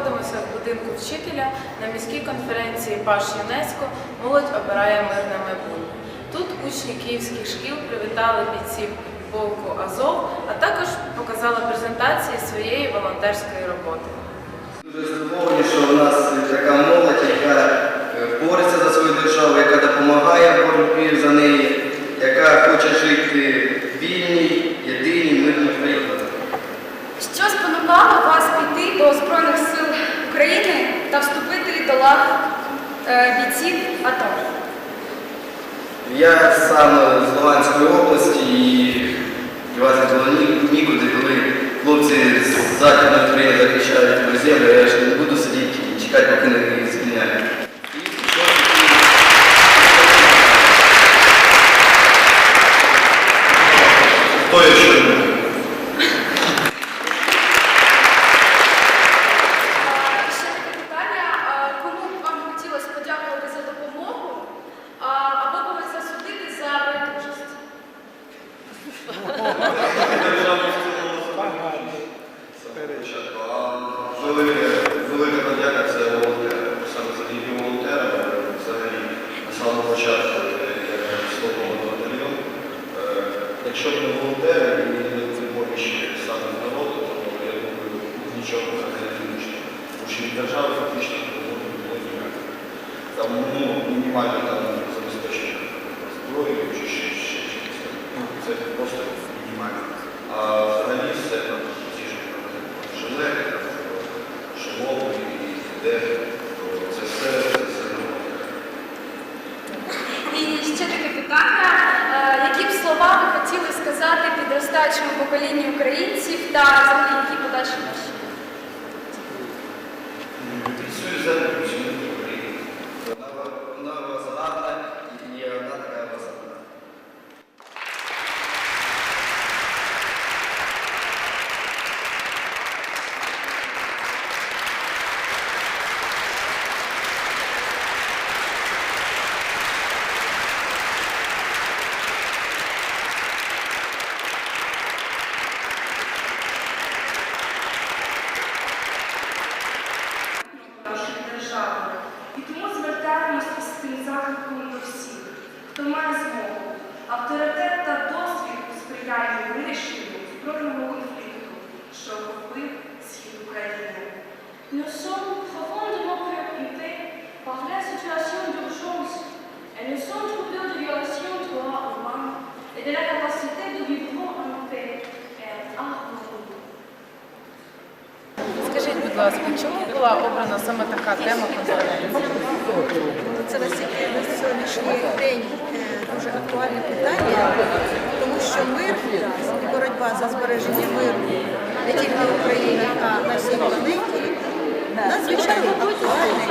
знаходимося в будинку вчителя на міській конференції Паш ЮНЕСКО Молодь обирає мирне майбутнє. Тут учні київських шкіл привітали бійців полку Азов, а також показали презентації своєї волонтерської роботи. Дуже здивовані, що у нас така молодь, яка е, бореться за свою державу, яка допомагає в боротьбі за неї, яка хоче жити в вільній, єдиній, мирній країні. Що спонукало вас піти до Збройних сил України та вступити до лав е, бійців АТО? Я сам з Луганської області і власне було нікуди, коли хлопці з Західної України захищають землю, я ж не буду сидіти і чекати, поки не їх звільняють. І пішов такий- Хто я ще? Е, Ще таке питання. Е, Кому б вам хотілося подякувати за допомогу а, або когось засудити за байдужість? Велика, подяка це волонтери. Саме завдяки волонтерам, взагалі, на самому початку я вступив батальйон. Якщо не волонтери і не допомогли саме з то я думаю, нічого не вийшло. Тому фактично не було ніякої. Там ну, мінімально там забезпечення зброєю чи ще ще чимось. там. Ну, Це просто мінімально. А взагалі все там ті ж жилети, шоломи і де, це все, це все нормально. І ще таке питання. Е, Які б слова ви хотіли сказати підростаючому поколінню українців та взагалі які подальші ваші? Працюю за. Вона, вона вас гарна і вона така вас гарна. Нашої держави. І тому звертаємося з цим закликом до всіх, хто має змогу, авторитет та досвід у сприянні ласка, чому була обрана саме така тема конференції? Це настільки на сьогоднішній день е, дуже актуальне питання, тому що мир і боротьба за збереження миру не тільки в Україні, а на всій планеті надзвичайно актуальне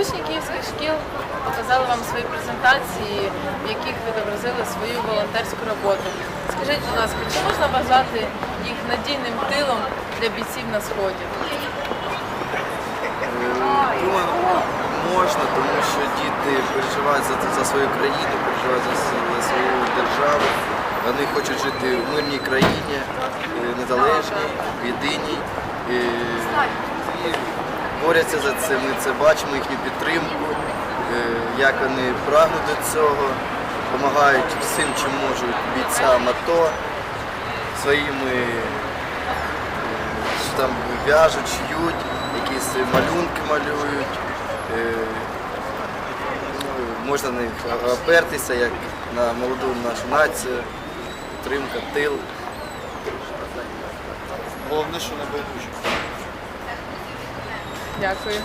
Учні київських шкіл показали вам свої презентації, в яких відобразили свою волонтерську роботу. Скажіть, будь ласка, чи можна вважати їх надійним тилом для бійців на сході? Думаю, можна, тому що діти переживають за, за свою країну, переживають за, за свою державу. Вони хочуть жити в мирній країні, е, незалежній, єдиній. е, І борються за це. Ми це бачимо, їхню підтримку, е, як вони прагнуть до цього, допомагають всім, чим можуть бійцям АТО своїми там в'яжуть, шиють, якісь малюнки малюють. Е, ну, Можна на них опертися, як на молоду нашу націю, підтримка, тил. Головне, що не байдуже. Дякую.